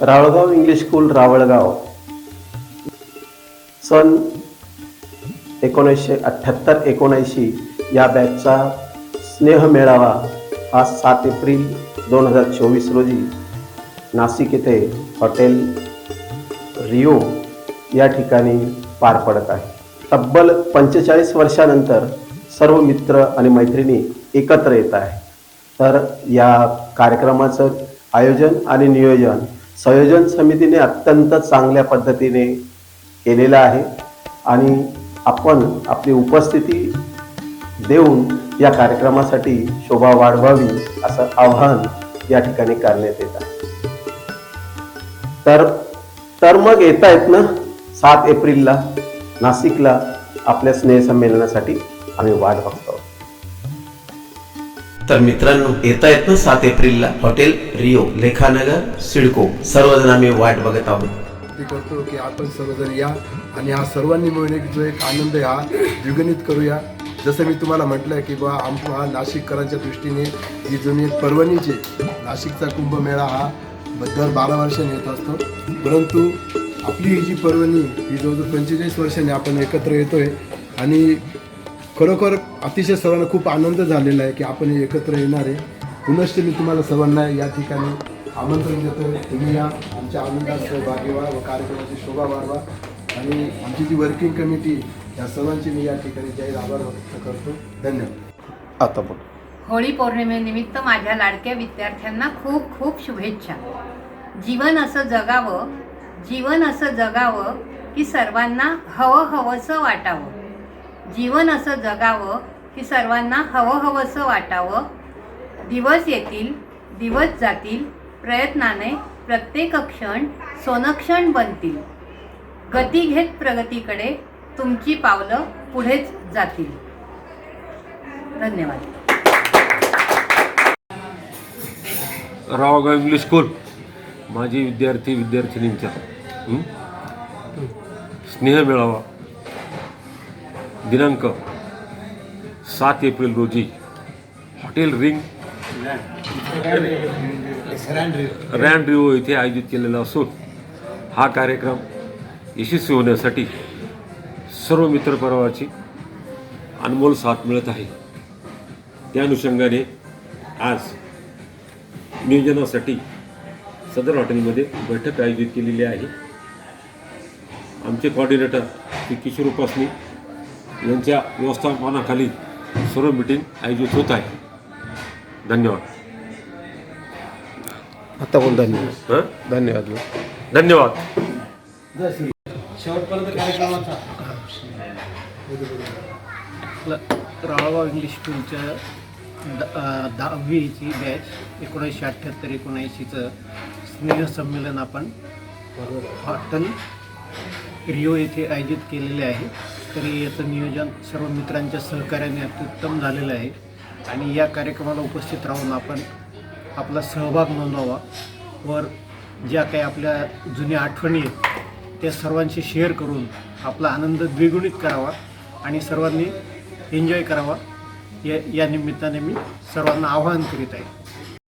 Ravalgaon English school Ravalgaon. सन एकोणीसशे अठ्ठ्याहत्तर एकोणऐंशी या बॅचचा स्नेह मेळावा हा सात एप्रिल दोन हजार चोवीस रोजी नाशिक येथे हॉटेल रिओ या ठिकाणी पार पडत आहे. तब्बल पंचेचाळीस वर्षानंतर सर्व मित्र आणि मैत्रिणी एकत्र येत आहे. तर या कार्यक्रमाचं आयोजन आणि नियोजन संयोजन समितीने अत्यंत चांगल्या पद्धतीने केलेलं आहे आणि आपण आपली उपस्थिती देऊन या कार्यक्रमासाठी शोभा वाढवावी असं आव्हान या ठिकाणी करण्यात येत आहे. तर तर मग येत आहेत ना सात एप्रिलला नाशिकला आपल्या स्नेहसंमेलनासाठी आम्ही वाट बघतो. तर मित्रांनो येत आहेत ना सात एप्रिलला. Hotel Rio Lekhanagar CIDCO. सर्वजण आम्ही वाट बघत आहोत. मी करतो की आपण सर्वजण या आणि हा सर्वांनी मिळून एक जो एक आनंद हा द्विगणित करूया. जसं मी तुम्हाला म्हटलं आहे की बा आमचा हा नाशिककरांच्या दृष्टीने ही जुनी एक पर्वणीची नाशिकचा कुंभमेळा हा दर बारा वर्षांनी येत असतो. परंतु आपली ही जी पर्वणी ही जवळजवळ पंचेचाळीस वर्षांनी आपण एकत्र येतोय. आणि खरोखर अतिशय सर्वांना खूप आनंद झालेला आहे की आपण हे एकत्र येणार आहे. पुनश्च मी तुम्हाला सर्वांना या ठिकाणी आमंत्रण देतो. तुम्ही या आमच्या आनंदात सहभागी व्हा व कार्यक्रमाची शोभा वाढवा. आणि आमची जी वर्किंग कमिटी या सर्वांची मी या ठिकाणी जाहीर आभार व्यक्त करतो. धन्यवाद. आता बोल. होळी पौर्णिमेनिमित्त माझ्या लाडक्या विद्यार्थ्यांना खूप खूप शुभेच्छा. जीवन असं जगावं जीवन असं जगावं की सर्वांना हवं हवंसं वाटावं. जीवन असं जगावं की सर्वांना हवं हवंसं वाटावं. दिवस येतील दिवस जातील प्रयत्नाने प्रत्येक क्षण सोनक्षण बनतील. गती घेत प्रगतीकडे तुमची पावलं पुढेच जातील. धन्यवाद. रावगाव इंग्लिश स्कूल माजी विद्यार्थी विद्यार्थिनींचा? स्नेह मेळावा. दिनांक सात एप्रिल रोजी हॉटेल रिंग रँड रिओ येथे आयोजित केलेला असून हा कार्यक्रम यशस्वी होण्यासाठी सर्व मित्रपरिवाराची अनमोल साथ मिळत आहे. त्या अनुषंगाने आज नियोजनासाठी सदर हॉटेलमध्ये बैठक आयोजित केलेली आहे. आमचे कॉर्डिनेटर श्री किशोर उपासनी यांच्या व्यवस्थापनाखाली सर्व मिटिंग आयोजित होत आहे. धन्यवाद. आता बोल धन्यवाद? हं? धन्यवाद. धन्यवाद. राळगाव इंग्लिश स्कूलच्या दहावीची बॅच एकोणीसशे अठ्ठ्याहत्तर एकोणऐंशीचं स्नेहसंमेलन आपण हॉटेल रिओ येथे आयोजित केलेले आहे. तरी याचं नियोजन सर्व मित्रांच्या सहकार्याने अत्युत्तम झालेलं आहे. आणि या कार्यक्रमाला उपस्थित राहून आपण आपला सहभाग नोंदवावा. वर ज्या काही आपल्या जुन्या आठवणी आहेत त्या सर्वांशी शेअर करून आपला आनंद द्विगुणित करावा आणि सर्वांनी एन्जॉय करावा. या या निमित्ताने मी सर्वांना आवाहन करीत आहे.